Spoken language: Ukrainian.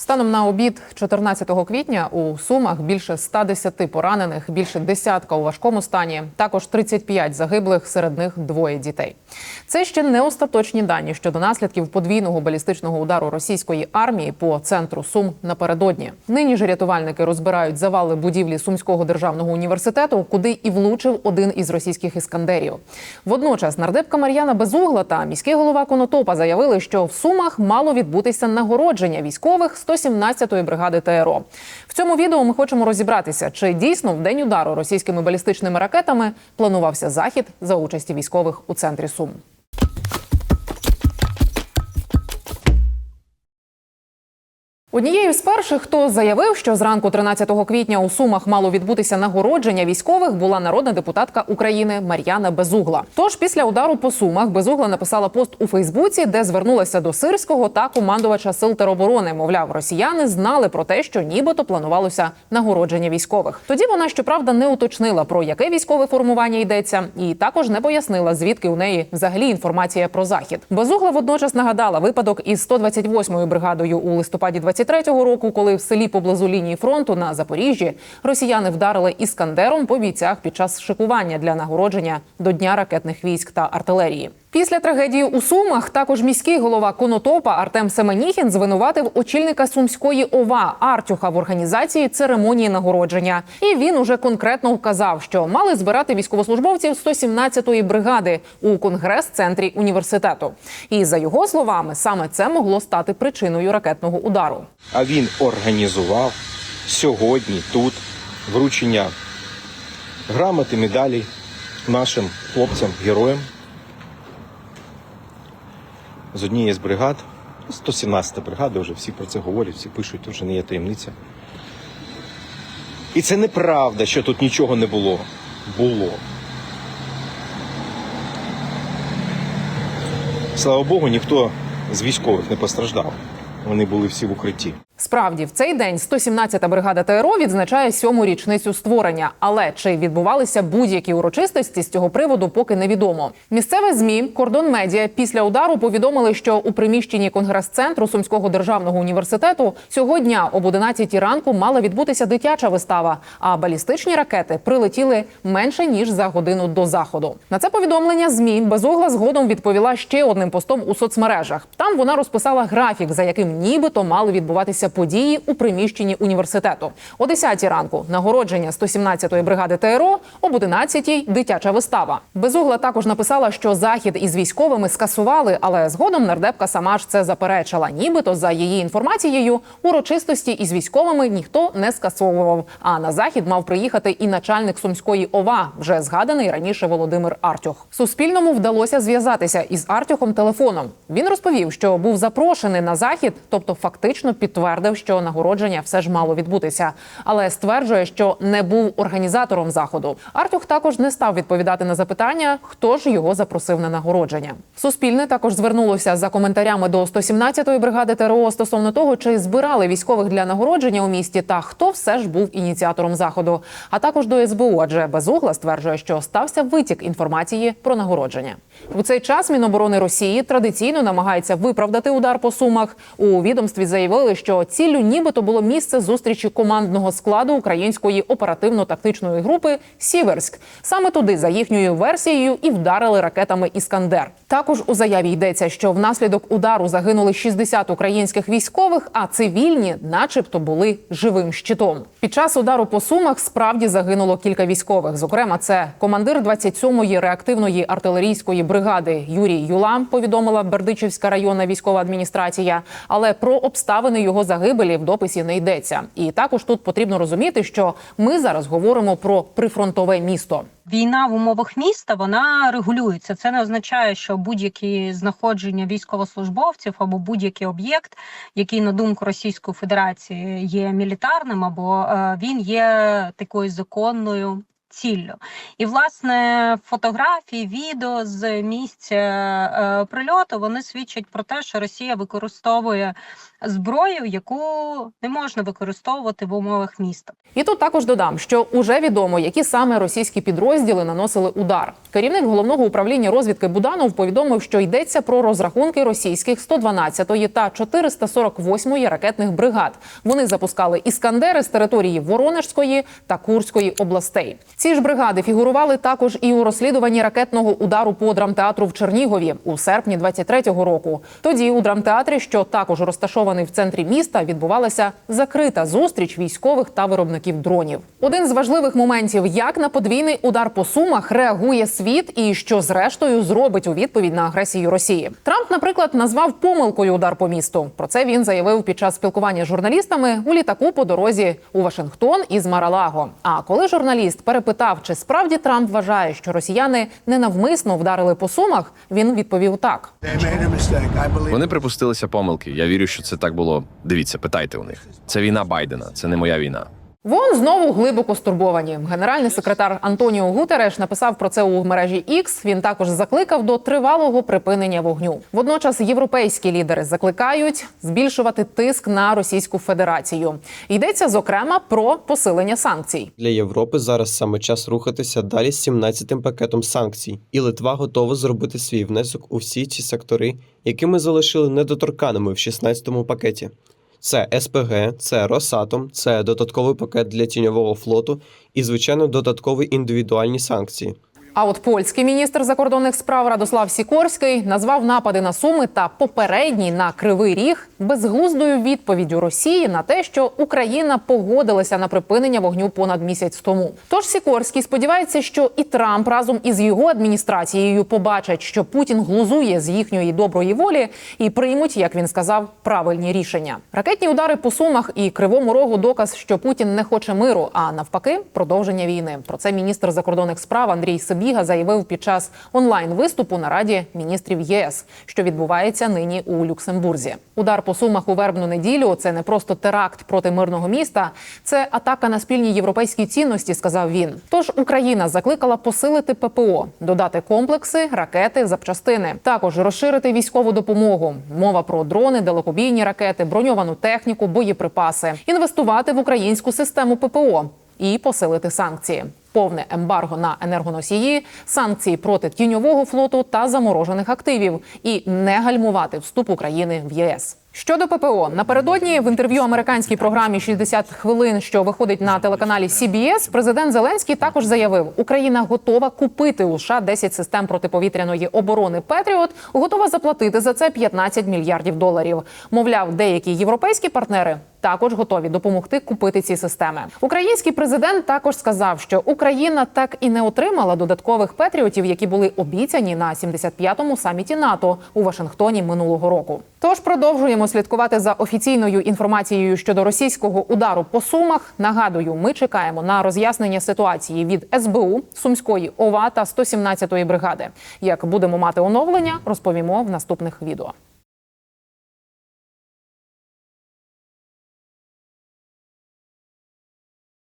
Станом на обід 14 квітня у Сумах більше 110 поранених, більше десятка у важкому стані. Також 35 загиблих, серед них двоє дітей. Це ще не остаточні дані щодо наслідків подвійного балістичного удару російської армії по центру Сум напередодні. Нині ж рятувальники розбирають завали будівлі Сумського державного університету, куди і влучив один із російських іскандерів. Водночас нардепка Мар'яна Безугла та міський голова Конотопа заявили, що в Сумах мало відбутися нагородження військових 117-ї бригади ТРО. В цьому відео ми хочемо розібратися, чи дійсно в день удару російськими балістичними ракетами планувався захід за участі військових у центрі Сум. Однією з перших, хто заявив, що зранку 13 квітня у Сумах мало відбутися нагородження військових, була народна депутатка України Мар'яна Безугла. Тож після удару по Сумах Безугла написала пост у Фейсбуці, де звернулася до Сирського та командувача сил тероборони. Мовляв, росіяни знали про те, що нібито планувалося нагородження військових. Тоді вона щоправда не уточнила про яке військове формування йдеться, і також не пояснила, звідки у неї взагалі інформація про захід. Безугла водночас нагадала випадок із 128-ю бригадою у листопаді 23-го року, коли в селі поблизу лінії фронту на Запоріжжі росіяни вдарили іскандером по бійцях під час шикування для нагородження до дня ракетних військ та артилерії. Після трагедії у Сумах також міський голова Конотопа Артем Семеніхін звинуватив очільника сумської ОВА Артюха в організації церемонії нагородження. І він уже конкретно вказав, що мали збирати військовослужбовців 117-ї бригади у конгрес-центрі університету. І за його словами, саме це могло стати причиною ракетного удару. А він організував сьогодні тут вручення грамоти, медалі нашим хлопцям, героям з однієї з бригад. 117 бригада, вже всі про це говорять, всі пишуть, тут вже не є таємниця. І це неправда, що тут нічого не було. Було. Слава Богу, ніхто з військових не постраждав. Вони були всі в укритті. Справді, в цей день 117-та бригада ТРО відзначає сьому річницю створення. Але чи відбувалися будь-які урочистості з цього приводу, поки невідомо. Місцеве змі Кордон Медіа після удару повідомили, що у приміщенні конгрес-центру Сумського державного університету цього дня об 11 ранку мала відбутися дитяча вистава. А балістичні ракети прилетіли менше ніж за годину до заходу. На це повідомлення змі безугла згодом відповіла ще одним постом у соцмережах. Там вона розписала графік, за яким нібито мали відбуватися події у приміщенні університету. О 10 ранку нагородження 117-ї бригади ТРО, об 11-й – дитяча вистава. Безугла також написала, що захід із військовими скасували, але згодом нардепка сама ж це заперечила. Нібито за її інформацією, урочистості із військовими ніхто не скасовував. А на захід мав приїхати і начальник сумської ОВА, вже згаданий раніше Володимир Артюх. Суспільному вдалося зв'язатися із Артюхом телефоном. Він розповів, що був запрошений на захід, тобто фактично підтвердив, що нагородження все ж мало відбутися, але стверджує, що не був організатором заходу. Артюх також не став відповідати на запитання, хто ж його запросив на нагородження. Суспільне також звернулося за коментарями до 117-ї бригади ТРО стосовно того, чи збирали військових для нагородження у місті, та хто все ж був ініціатором заходу, а також до СБУ, адже Безугла стверджує, що стався витік інформації про нагородження. У цей час Міноборони Росії традиційно намагається виправдати удар по сумах. У відомстві заявили, що ціллю нібито було місце зустрічі командного складу української оперативно-тактичної групи Сіверськ. Саме туди, за їхньою версією, і вдарили ракетами Іскандер. Також у заяві йдеться, що внаслідок удару загинули 60 українських військових, а цивільні, начебто, були живим щитом. Під час удару по сумах справді загинуло кілька військових. Зокрема, це командир 27-ї реактивної артилерійської бригади Юрій Юла. Повідомила Бердичівська районна військова адміністрація. Але про обставини його загибелі в дописі не йдеться. І також тут потрібно розуміти, що ми зараз говоримо про прифронтове місто. Війна в умовах міста вона регулюється. Це не означає, що будь-які знаходження військовослужбовців або будь-який об'єкт, який на думку Російської Федерації є мілітарним, або е, він є такою законною ціллю. І власне фотографії, відео з місця е, прильоту вони свідчать про те, що Росія використовує зброю, яку не можна використовувати в умовах міста. І тут також додам, що уже відомо, які саме російські підрозділи наносили удар. Керівник головного управління розвідки Буданов повідомив, що йдеться про розрахунки російських 112-ї та 448-ї ракетних бригад. Вони запускали іскандери з території Воронежської та Курської областей. Ці ж бригади фігурували також і у розслідуванні ракетного удару по драмтеатру в Чернігові у серпні 23-го року. Тоді у драмтеатрі, що також розташований в центрі міста, відбувалася закрита зустріч військових та виробників дронів. Один з важливих моментів, як на подвійний удар по сумах реагує світ, і що зрештою зробить у відповідь на агресію Росії. Трамп, наприклад, назвав помилкою удар по місту. Про це він заявив під час спілкування з журналістами у літаку по дорозі у Вашингтон із Маралаго. А коли журналіст перепитав, чи справді Трамп вважає, що росіяни ненавмисно вдарили по сумах, він відповів так. Вони припустилися помилки. Я вірю, що це так було. Дивіться, питайте у них. Це війна Байдена, це не моя війна. Вон знову глибоко стурбовані. Генеральний секретар Антоніо Гутереш написав про це у мережі X. Він також закликав до тривалого припинення вогню. Водночас європейські лідери закликають збільшувати тиск на Російську Федерацію. Йдеться зокрема про посилення санкцій. Для Європи зараз саме час рухатися далі з 17-тим пакетом санкцій, і Литва готова зробити свій внесок у всі ці сектори, які ми залишили недоторканими в 16-му пакеті. Це СПГ, це Росатом, це додатковий пакет для тіньового флоту і, звичайно, додаткові індивідуальні санкції. А от польський міністр закордонних справ Радослав Сікорський назвав напади на Суми та попередній на Кривий Ріг безглуздою відповіддю Росії на те, що Україна погодилася на припинення вогню понад місяць тому. Тож Сікорський сподівається, що і Трамп разом із його адміністрацією побачать, що Путін глузує з їхньої доброї волі і приймуть, як він сказав, правильні рішення. Ракетні удари по сумах і кривому рогу доказ, що Путін не хоче миру, а навпаки, продовження війни. Про це міністр закордонних справ Андрій Сибіга заявив під час онлайн виступу на раді міністрів ЄС, що відбувається нині у Люксембурзі. Удар по сумах у вербну неділю це не просто теракт проти мирного міста, це атака на спільні європейські цінності, сказав він. Тож Україна закликала посилити ППО, додати комплекси, ракети, запчастини, також розширити військову допомогу. Мова про дрони, далекобійні ракети, броньовану техніку, боєприпаси, інвестувати в українську систему ППО і посилити санкції. Повне ембарго на енергоносії, санкції проти тіньового флоту та заморожених активів, і не гальмувати вступ України в ЄС. Щодо ППО, напередодні в інтерв'ю американській програмі «60 хвилин, що виходить на телеканалі CBS, президент Зеленський також заявив, Україна готова купити у США 10 систем протиповітряної оборони Петріот, готова заплатити за це 15 мільярдів доларів. Мовляв, деякі європейські партнери також готові допомогти купити ці системи. Український президент також сказав, що Україна так і не отримала додаткових петріотів, які були обіцяні на 75-му саміті НАТО у Вашингтоні минулого року. Тож продовжуємо слідкувати за офіційною інформацією щодо російського удару по сумах. Нагадую, ми чекаємо на роз'яснення ситуації від СБУ, Сумської ОВА та 117-ї бригади. Як будемо мати оновлення, розповімо в наступних відео.